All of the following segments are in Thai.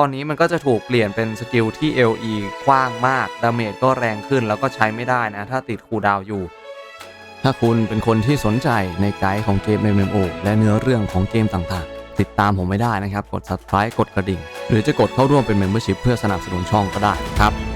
ตอนนี้มันก็จะถูกเปลี่ยนเป็นสกิลที่ LE กว้างมาก ดาเมจก็แรงขึ้นแล้วก็ใช้ไม่ได้นะ ถ้าติดคูดาวอยู่ ถ้าคุณเป็นคนที่สนใจในไกด์ของเกม MMO และเนื้อเรื่องของเกมต่างๆ ติดตามผมไม่ได้นะครับ กด subscribe กดกระดิ่ง หรือจะกดเข้าร่วมเป็น membership เพื่อสนับสนุนช่องก็ได้ครับ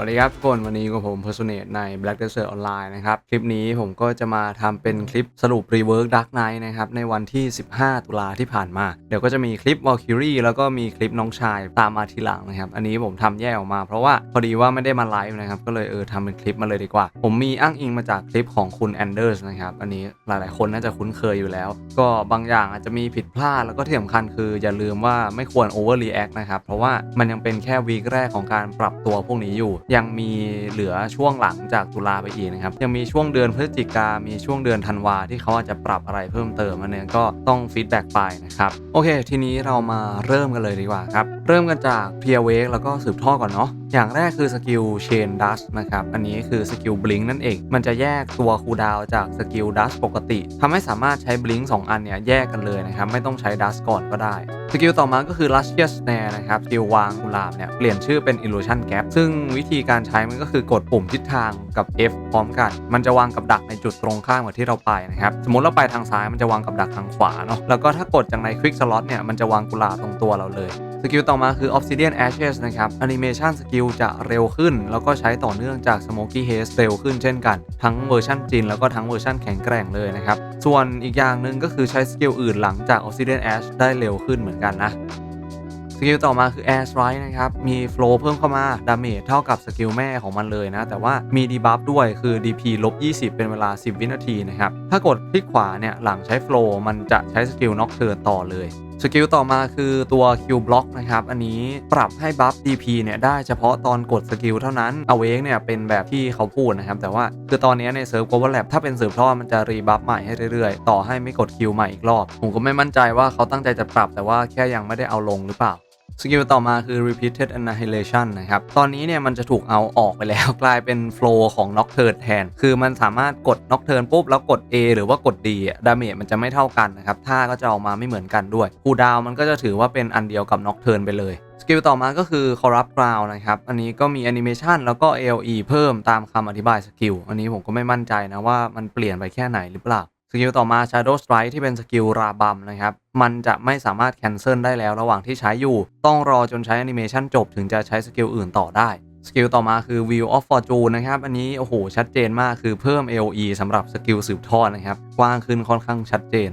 วัสดีครับทุกคนวันนี้กับผม Personate ใน Black Desert Online นะครับ คลิปนี้ผมก็จะมาทำเป็นคลิปสรุป Rework Dark Knight นะครับ ในวันที่ 15 ตุลาที่ผ่านมา เดี๋ยวก็จะมีคลิป Valkyrie แล้วก็มีคลิปน้องชายตามมาทีหลังนะครับ อันนี้ผมทำแยกออกมาเพราะว่าพอดีว่าไม่ได้มาไลฟ์นะครับ ก็เลยเออทำเป็นคลิปมาเลยดีกว่า ผมมีอ้างอิงมาจากคลิปของคุณแอนเดอร์สนะครับ อันนี้หลาย ๆ คนน่าจะคุ้นเคยอยู่แล้ว ก็บางอย่างอาจจะมีผิดพลาดแล้วก็ที่สำคัญคืออย่าลืมว่าไม่ควร Overreact นะครับเพราะว่ามันยังเป็นแค่วีคแรกของการปรับตัวพวกนี้อยู่ยังมีเหลือช่วงหลังจากตุลาไปอีกนะครับ ยังมีช่วงเดือนพฤศจิกา มีช่วงเดือนธันวาที่เขาอาจจะปรับอะไรเพิ่มเติมอันนี้ก็ต้องฟีดแบ็กไปนะครับ โอเค ทีนี้เรามาเริ่มกันเลยดีกว่าครับ เริ่มกันจากเพียเวกแล้วก็สืบทอดก่อนเนาะ อย่างแรกคือสกิลเชนดัสนะครับ อันนี้คือสกิลบลิงนั่นเอง มันจะแยกตัวคูดาวจากสกิลดัสปกติทำให้สามารถใช้บลิงสองอันเนี่ยแยกกันเลยนะครับ ไม่ต้องใช้ดัสก่อนก็ได้ สกิลต่อมาก็คือ Luscious Snare นะครับสกิลวางกุหลาบเนี่ยเปลี่ยนชื่อเป็น Illusion Gap ซึ่งวิธีการใช้มันก็คือกดปุ่มทิศทางกับ F พร้อมกัน มันจะวางกับดักในจุดตรงข้ามกับที่เราไปนะครับ สมมติเราไปทางซ้ายมันจะวางกับดักทางขวาเนาะ แล้วก็ถ้ากดจากใน Quick Slot เนี่ยมันจะวางกุหลาบตรงตัวเราเลย สกิลต่อมาคือ Obsidian Ashes นะครับแอนิเมชันสกิลจะเร็วขึ้น แล้วก็ใช้ต่อเนื่องจาก Smoky Haze เร็วขึ้นเช่นกัน ทั้งเวอร์ชันจีนแล้วก็ทั้งเวอร์ชันแข็งแกร่งเลยนะครับ ส่วนอีกอย่างหนึ่งก็คือใช้สกิลอื่นหลังจาก Obsidian Ash ได้เร็วขึ้นเหมือนกันนะสกิลต่อมาคือ Air Strike นะครับ มีโฟลเพิ่มเข้ามา ดาเมจเท่ากับสกิลแม่ของมันเลยนะ แต่ว่ามีดีบัฟด้วยคือ DP ลบ 20 เป็นเวลา 10 วินาทีนะครับ ถ้ากดคลิกขวาเนี่ย หลังใช้โฟลมันจะใช้สกิลน็อกเทิร์นต่อเลย สกิลต่อมาคือตัว Q Block นะครับ อันนี้ปรับให้บัฟ DP เนี่ยได้เฉพาะตอนกดสกิลเท่านั้นเอาเองเนี่ยเป็นแบบที่เขาพูดนะครับ แต่ว่าคือตอนนี้ในเซิร์ฟโกลบอลแลบถ้าเป็นเสืบทอมันจะรีบัฟใหม่ให้เรื่อยๆ ต่อให้ไม่กดคิวใหม่อีกรอบ ผมก็ไม่มั่นใจว่าเขาตั้งใจจะปรับแต่ว่าแค่ยังไม่ได้เอาลงหรือเปล่า สกิลต่อมาคือ repeated annihilation นะครับ ตอนนี้เนี่ยมันจะถูกเอาออกไปแล้วกลายเป็น flow ของ nocturne แทน คือมันสามารถกด nocturne ปุ๊บ แล้วกด A หรือว่ากด D อะดาเมจมันจะไม่เท่ากันนะครับท่าก็จะออกมาไม่เหมือนกันด้วยคูดาวมันก็จะถือว่าเป็นอันเดียวกับ nocturne ไปเลยสกิลต่อมาก็คือ corrupt ground นะครับ อันนี้ก็มี animation แล้วก็ AOE เพิ่มตามคำอธิบายสกิล อันนี้ผมก็ไม่มั่นใจนะว่ามันเปลี่ยนไปแค่ไหนหรือเปล่า สกิลต่อมา Shadow Strike ที่เป็นสกิลราบัมนะครับ มันจะไม่สามารถแคนเซิลได้แล้วระหว่างที่ใช้อยู่ ต้องรอจนใช้แอนิเมชันจบถึงจะใช้สกิลอื่นต่อได้ สกิลต่อมาคือ View of Fortune นะครับ อันนี้โอ้โหชัดเจนมากคือเพิ่ม AOE สำหรับสกิลสืบทอดนะครับ กว้างขึ้นค่อนข้างชัดเจน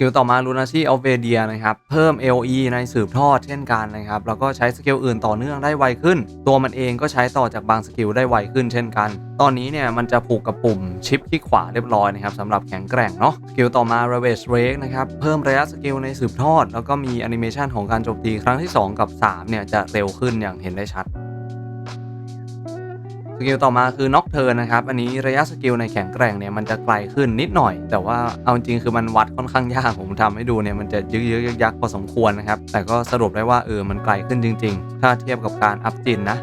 กิลต่อมา Lunacy of Vedia นะครับเพิ่ม AOE ในสืบทอดเช่นกันนะครับแล้วก็ใช้สกิลอื่นต่อเนื่องได้ไวขึ้น ตัวมันเองก็ใช้ต่อจากบางสกิลได้ไวขึ้นเช่นกัน ตอนนี้เนี่ยมันจะผูกกับปุ่มชิปที่ขวาเรียบร้อยนะครับสำหรับแข็งแกร่งเนาะสกิลต่อมา Ravage Rake นะครับเพิ่มระยะสกิลในสืบทอด แล้วก็มีแอนิเมชันของการโจมตีครั้งที่ 2 กับ 3เนี่ยจะเร็วขึ้นอย่างเห็นได้ชัด สกิลต่อมาคือน็อกเทิร์นนะครับ อันนี้ระยะสกิลในแข็งแกร่งเนี่ยมันจะไกลขึ้นนิดหน่อย แต่ว่าเอาจริงคือมันวัดค่อนข้างยากผมทำให้ดูเนี่ยมันจะยึกยึกยักพอสมควรนะครับ แต่ก็สรุปได้ว่าเออมันไกลขึ้นจริง ๆ ถ้าเทียบกับการอัพจินนะ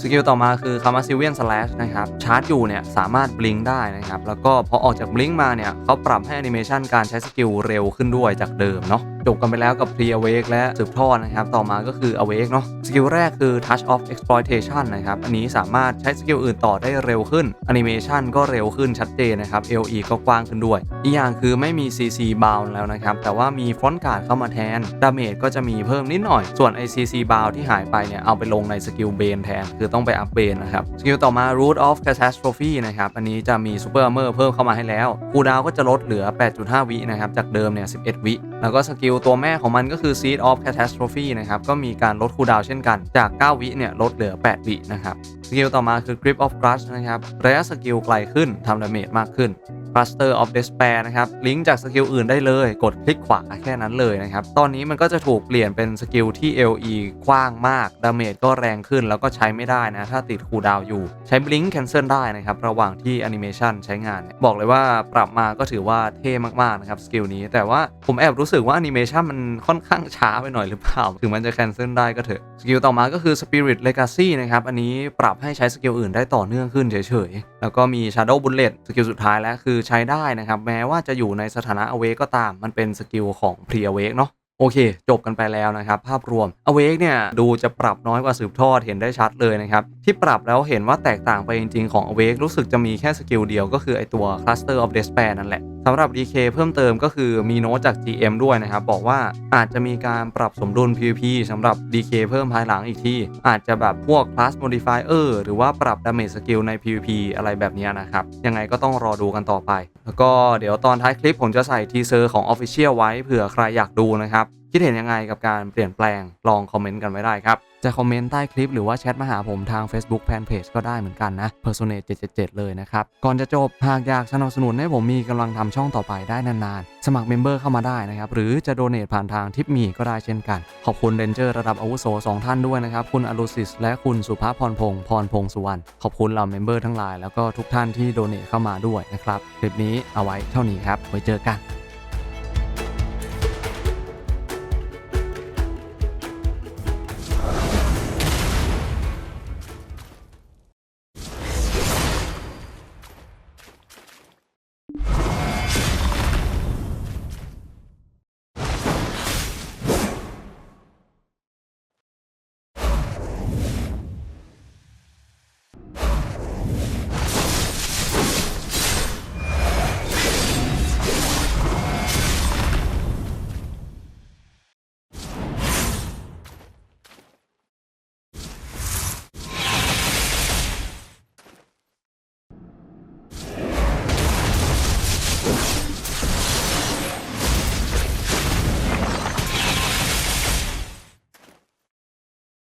สกิลต่อมาคือ k a m a s i v i a n Slash นะครับชาร์จอยู่เนี่ยสามารถบลิงได้นะครับ แล้วก็พอออกจากบลิงมาเนี่ยเขาปรับให้แอนิเมชันการใช้สกิลเร็วขึ้นด้วยจากเดิมเนาะ จบกันไปแล้วกับ Pre Awake และสืบทอดนะครับ ต่อมาก็คือ Awake เนาะสกิลแรกคือ Touch of Exploitation นะครับ อันนี้สามารถใช้สกิลอื่นต่อได้เร็วขึ้นแอนิเมชันก็เร็วขึ้นชัดเจนนะครับ LE ก็กว้างขึ้นด้วย อีกอย่างคือไม่มี CC bound แล้วนะครับ แต่ว่ามีฟอนต์การ์ดเข้ามาแทนดาเมจก็จะมีเพิ่มนิดหน่อย ส่วน ICC bound ที่หายไปเนี่ยเอาไปลงในสกิลเบนแทน คือต้องไปอัพเบนนะครับสกิลต่อมา Root of Catastrophe นะครับอันนี้จะมี Super Armor เพิ่มเข้ามาให้แล้วคูดาวก็จะลดเหลือ 8.5 วินะครับจากเดิมเนี่ย11 วิ แล้วก็สกิลตัวแม่ของมันก็คือ Seed of Catastrophe นะครับ ก็มีการลดคูดาวเช่นกัน จาก 9 วิเนี่ยลดเหลือ 8 วินะครับ สกิลต่อมาคือ Grip of Grudge นะครับ ระยะสกิลไกลขึ้นทำดาเมจมากขึ้น Cluster of Despair นะครับ ลิงก์จากสกิลอื่นได้เลย กดคลิกขวาแค่นั้นเลยนะครับ ตอนนี้มันก็จะถูกเปลี่ยนเป็นสกิลที่ LE กว้างมาก ดาเมจก็แรงขึ้นแล้วก็ใช้ไม่ได้นะ ถ้าติดคูดาวอยู่ ใช้บลิงก์แคนเซิลได้นะครับ ระหว่างที่แอนิเมชันใช้งานเนี่ยบอกเลยว่าปรับมาก็ถือว่าเท่มากๆนะครับสกิลนี้ แต่ว่าผมแอบรู้สึกว่าแอนิเมชันมันค่อนข้างช้าไปหน่อยหรือเปล่า ถึงมันจะแคนเซิลได้ก็เถอะ สกิลต่อมาก็คือ Spirit Legacy นะครับ อันนี้ปรับให้ใช้สกิลอื่นได้ต่อเนื่องขึ้นเฉยๆ แล้วก็มี Shadow Bullet สกิลสุดท้ายแล้วคือใช้ได้นะครับ แม้ว่าจะอยู่ในสถานะ Awake ก็ตาม มันเป็นสกิลของ Pre a w a k เนาะโอเค จบกันไปแล้วนะครับ ภาพรวม Awake เนี่ย ดูจะปรับน้อยกว่าสืบทอดเห็นได้ชัดเลยนะครับที่ปรับแล้วเห็นว่าแตกต่างไปจริง ๆ ของ Awake รู้สึกจะมีแค่สกิลเดียวก็คือไอตัว Cluster of Despair นั่นแหละสำหรับ DK เพิ่มเติมก็คือมีโน้ตจาก GM ด้วยนะครับ บอกว่าอาจจะมีการปรับสมดุล PVP สำหรับ DK เพิ่มภายหลังอีกที่ อาจจะแบบพวก Class Modifier หรือว่าปรับ Damage Skill ใน PVP อะไรแบบนี้นะครับ ยังไงก็ต้องรอดูกันต่อไป แล้วก็เดี๋ยวตอนท้ายคลิปผมจะใส่ทีเซอร์ของ Official ไว้เผื่อใครอยากดูนะครับ คิดเห็นยังไงกับการเปลี่ยนแปลงลองคอมเมนต์กันไว้ได้ครับ จะคอมเมนต์ใต้คลิปหรือว่าแชทมาหาผมทาง Facebook Fanpage ก็ได้เหมือนกันนะ Personate 777 เลยนะครับ ก่อนจะจบ หากอยากสนับสนุนให้ผมมีกำลังทำช่องต่อไปได้นานๆ สมัครเมมเบอร์เข้ามาได้นะครับ หรือจะโดเน a ผ่านทางทิปมีก็ได้เช่นกัน ขอบคุณเรนเจอร์ระดับอาวุโส2ท่านด้วยนะครับคุณอลูซิสและคุณสุภาพพรพงศ์พรพงศ์สุวรรณขอบคุณเหล่าเมมเบอร์ทั้งหลายแล้วก็ทุกท่านที่โดเน a เข้ามาด้วยนะครับคลิปนี้เอาไว้เท่านี้ครับไว้เจอกัน